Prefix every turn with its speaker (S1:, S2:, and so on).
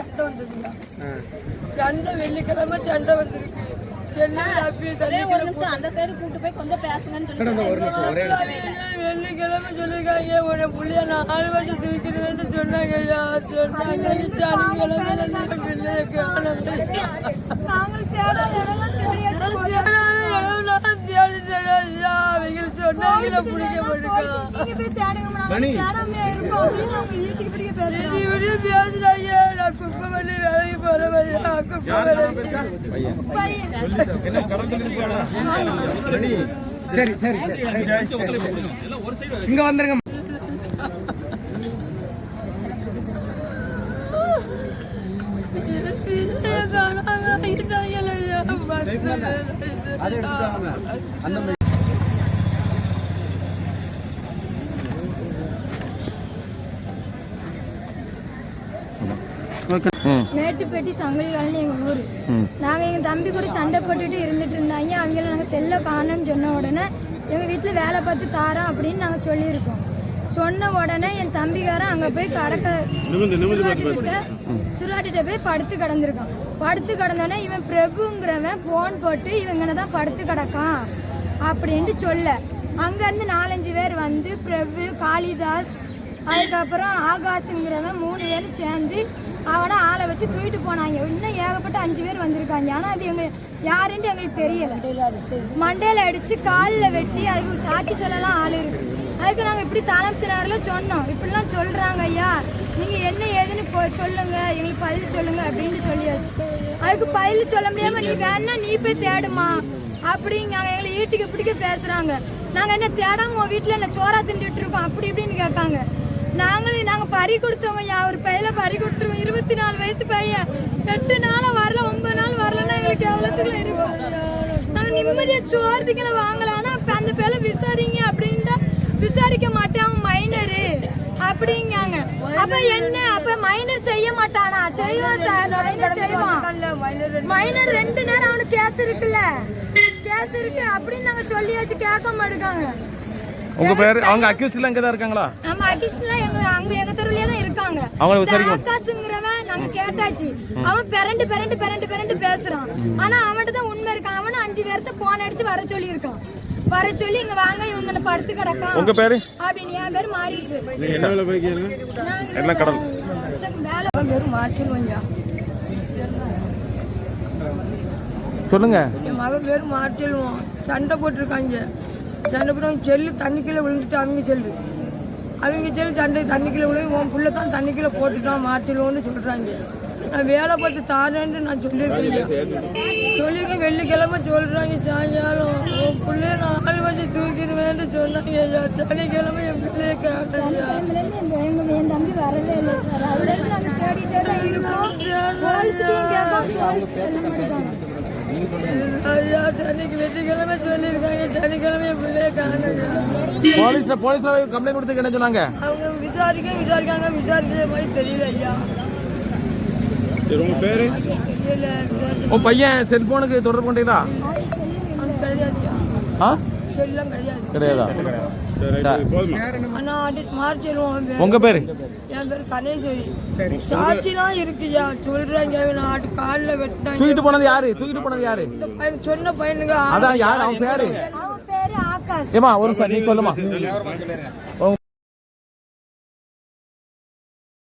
S1: சண்டை வந்ததுங்க. சண்டை வெள்ளிக்கிழமை சண்டை வந்திருக்கு.
S2: ஒரே ஒரு
S1: வெள்ளிக்கிழமை சொல்லிருக்காங்க உன புள்ளைய நாலு வருஷம் தூக்கிடுவேன்னு சொன்னாங்க. சொன்னாங்க. சனிக்கிழமை பிள்ளைய
S2: நாங்கள்
S1: சொன்னாங்க பிடிக்க மாட்டேங்க
S2: நீங்க
S3: சரி சரி இங்க வந்துருங்க.
S1: பிள்ளைய பத்து
S2: மேட்டுப்பேட்டி சங்கிலிகால்னு எங்கள் ஊர். நாங்கள் எங்கள் தம்பி கூட சண்டை போட்டுட்டு இருந்துட்டு இருந்தாங்க அவங்கள நாங்கள் செல்லை காணோம்னு சொன்ன உடனே எங்கள் வீட்டில் வேலை பார்த்து தாரோம் அப்படின்னு நாங்கள் சொல்லியிருக்கோம். சொன்ன உடனே என் தம்பிக்காரன் அங்கே போய் கடக்க சுருளாட்டிட்ட போய் படுத்து கிடந்திருக்கான். படுத்து கிடந்தோடனே இவன் பிரபுங்கிறவன் ஃபோன் போட்டு இவங்கனை தான் படுத்து கிடக்கான் அப்படின்ட்டு சொல்ல. அங்கேருந்து நாலஞ்சு பேர் வந்து பிரபு காளிதாஸ் அதுக்கப்புறம் ஆகாஷுங்கிறவன் மூணு பேரும் சேர்ந்து அவனை ஆளை வச்சு தூக்கிட்டு போனாங்க. இன்னும் ஏகப்பட்ட அஞ்சு பேர் வந்திருக்காங்க. ஆனால் அது எங்க யாருன்னு எங்களுக்கு தெரியல. மண்டையில் அடித்து காலில் வெட்டி அதுக்கு சாட்சி சொல்லலாம் ஆள் இருக்கு. அதுக்கு நாங்கள் இப்படி தளர்த்தினாரில் சொன்னோம். இப்படிலாம் சொல்கிறாங்க ஐயா நீங்கள் என்ன ஏதுன்னு கொ- சொல்லுங்க. எங்களுக்கு பதில் சொல்லுங்க அப்படின்னு சொல்லியாச்சு. அதுக்கு பதில் சொல்ல முடியாமல் நீ வேணா நீ போய் தேடுமா அப்படிங்காங்க. எங்களை ஈட்டிக்கு பிடிக்க பேசுகிறாங்க நாங்கள் என்ன தேடாம உன் வீட்டில் என்ன சோறா திண்டுட்டு இருக்கோம்? அப்படி இப்படின்னு கேட்காங்க. நாங்களும் நாங்கள் பறி கொடுத்தவங்க ஒரு பையில பறி கொடுத்துருவோம் இருபத்தி நாலு வயசு பையன். எட்டு நாள் வரல ஒன்பது நாள் வரலன்னா எங்களுக்கு எவ்வளோத்துக்குள்ள இருக்கும் நாங்கள் நிம்மதியாக சோறுதிக்கல வாங்கலாம் ஆனால் இப்போ அந்த பேரை விசாரிங்க அப்படின்ட்டா விசாரிக்க மாட்டேன் அவன் மைனரு அப்படிங்காங்க. அப்ப என்ன? அப்ப மைனர் செய்ய மாட்டானா? செய்வான் சார் மைனர் செய்வான். மைனர் ரெண்டு நேரம் அவனுக்கு கேஸ் இருக்குல்ல. கேஸ் இருக்கு அப்படின்னு நாங்க சொல்லியாச்சு கேட்க மாட்டேங்காங்க
S4: உங்க பேர்? அவங்க அக்யூஸ் எல்லாம் இங்க தான் இருக்காங்களா
S2: நம்ம அகிஷ்னா எங்க அங்க எங்க தெருவுலயே தான் இருக்காங்க.
S4: அவங்கள விசாரிக்க
S2: இந்த ஆகாசுங்கிறவன் நாங்க கேட்டாச்சு. அவன் பிறண்டு பிறண்டு பிறண்டு பிறண்டு பேசுறான். ஆனா அவன்கிட்ட தான் உண்மை இருக்கான். அவனும் அஞ்சு பேர்த்த போன் அடிச்சு வர சொல்லி இருக்கான் வர சொல்லி இங்க வாங்க இவங்க படுத்து கிடக்கான்?
S4: உங்க பேரு?
S2: அப்படின்னு என் பேர் மாரிசு.
S4: எல்லாம் கடல்.
S2: வேலை
S1: பேர் மாற்றிடுவோம்
S4: சொல்லுங்க.
S1: என் மகன் பேர் மாற்றிடுவோம் சண்டை போட்டிருக்காங்க. சண்டை போட்டு செல்லு தண்ணிக்குள்ளே விழுந்துட்டு அவங்க செல்லு. அவங்க செல்லு சண்டை தண்ணிக்குள்ளே விழுந்து உன் புள்ள தான் தண்ணிக்குள்ளே போட்டுட்டான் மாற்றிடுவோன்னு சொல்கிறாங்க நான் வேலை பார்த்து தாரேன்னு நான் சொல்லியிருக்கேன். சொல்லியிருக்கேன் வெள்ளிக்கிழமை சொல்கிறாங்க சாயங்காலம். உன் பிள்ளைய நாலு வச்சு தூக்கிடுவேன்னு சொன்னாங்க ஐயா. சனிக்கிழமை என் பிள்ளைய
S2: எங்க என் தம்பி வரவே இல்லை சார். நாங்கள் தேடிட்டே இருக்கோம்
S1: ஐயா. சனிக்கு வெள்ளிக்கிழமை சொல்லியிருக்காங்க
S4: போலீஸ்ல போலீஸ்ல கம்ப்ளைண்ட் கொடுத்து என்ன சொன்னாங்க.
S1: அவங்க விசாரிக்க விசாரிக்காங்க விசாரிச்ச மாதிரி தெரியல ஐயா.
S4: உங்க பேரு?
S1: தெரியல விசாரிச்ச
S4: உன் பையன் செல்போனுக்கு தொடர்பு கொண்டீங்களா?
S1: செல்லம் கிடையாது?
S4: கிடையாதா
S1: ஆனா அடி மார்ச்செல்வம்
S4: உங்க பேரு?
S1: என் பேர் கணேஸ்வரி. சாட்சிலாம் இருக்குய்யா? சொல்றாங்க ஆட்டு காலில் வெட்டினாங்க.
S4: தூக்கிட்டு போனது யாரு? தூக்கிட்டு போனது யாரு?
S1: சொன்ன பையனுங்க.
S4: அதான் யார்? அவன் பேரு?
S2: அவன் பேரு ஆகாஷ்.
S4: ஏமா ஒரு நிமிஷம் நீ சொல்லுமா